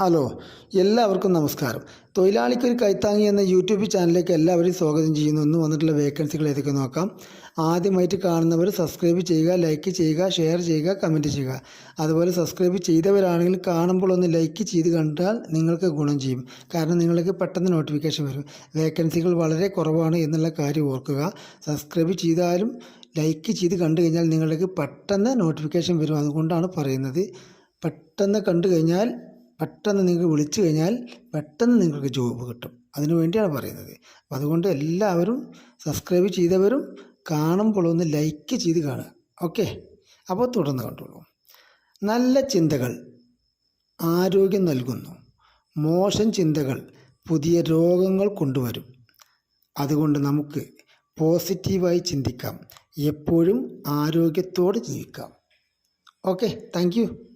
Hello എല്ലാവർക്കും നമസ്കാരം. തൊഴിലാളിക്കൊരു കൈത്താങ്ങി എന്ന യൂട്യൂബ് ചാനലിലേക്ക് എല്ലാവരെയും സ്വാഗതം ചെയ്യുന്നു. ഇന്ന് വന്നിട്ടുള്ള വേക്കൻസികൾ ഏതൊക്കെ നോക്കാം. ആദ്യമായിട്ട് കാണുന്നവർ സബ്സ്ക്രൈബ് ചെയ്യുക ലൈക്ക് ചെയ്യുക ഷെയർ ചെയ്യുക കമന്റ് ചെയ്യുക. അതുപോലെ സബ്സ്ക്രൈബ് ചെയ്തവരാണെങ്കിൽ കാണുമ്പോൾ ഒന്ന് ലൈക്ക് ചെയ്ത് കണ്ടാൽ നിങ്ങൾക്ക് ഗുണം ചെയ്യും. കാരണം നിങ്ങൾക്ക് പെട്ടെന്ന് നോട്ടിഫിക്കേഷൻ വരും. വേക്കൻസികൾ വളരെ കുറവാണ് എന്നുള്ള കാര്യം ഓർക്കുക. സബ്സ്ക്രൈബ് ചെയ്താലും ലൈക്ക് ചെയ്ത് കണ്ടു കഴിഞ്ഞാൽ നിങ്ങൾക്ക് പെട്ടെന്ന് നോട്ടിഫിക്കേഷൻ വരും. അതുകൊണ്ടാണ് പറയുന്നത്. പെട്ടെന്ന് കണ്ടു കഴിഞ്ഞാൽ പെട്ടെന്ന് നിങ്ങൾക്ക് വിളിച്ചു കഴിഞ്ഞാൽ പെട്ടെന്ന് നിങ്ങൾക്ക് ജോബ് കിട്ടും. അതിനു വേണ്ടിയാണ് പറയുന്നത്. അപ്പം അതുകൊണ്ട് എല്ലാവരും സബ്സ്ക്രൈബ് ചെയ്തവരും കാണുമ്പോൾ ഒന്ന് ലൈക്ക് ചെയ്ത് കാണുക. ഓക്കെ? അപ്പോൾ തുടർന്ന് കണ്ടോളൂ. നല്ല ചിന്തകൾ ആരോഗ്യം നൽകുന്നു. മോശം ചിന്തകൾ പുതിയ രോഗങ്ങൾ കൊണ്ടുവരും. അതുകൊണ്ട് നമുക്ക് പോസിറ്റീവായി ചിന്തിക്കാം. എപ്പോഴും ആരോഗ്യത്തോടെ ജീവിക്കാം. ഓക്കെ? താങ്ക്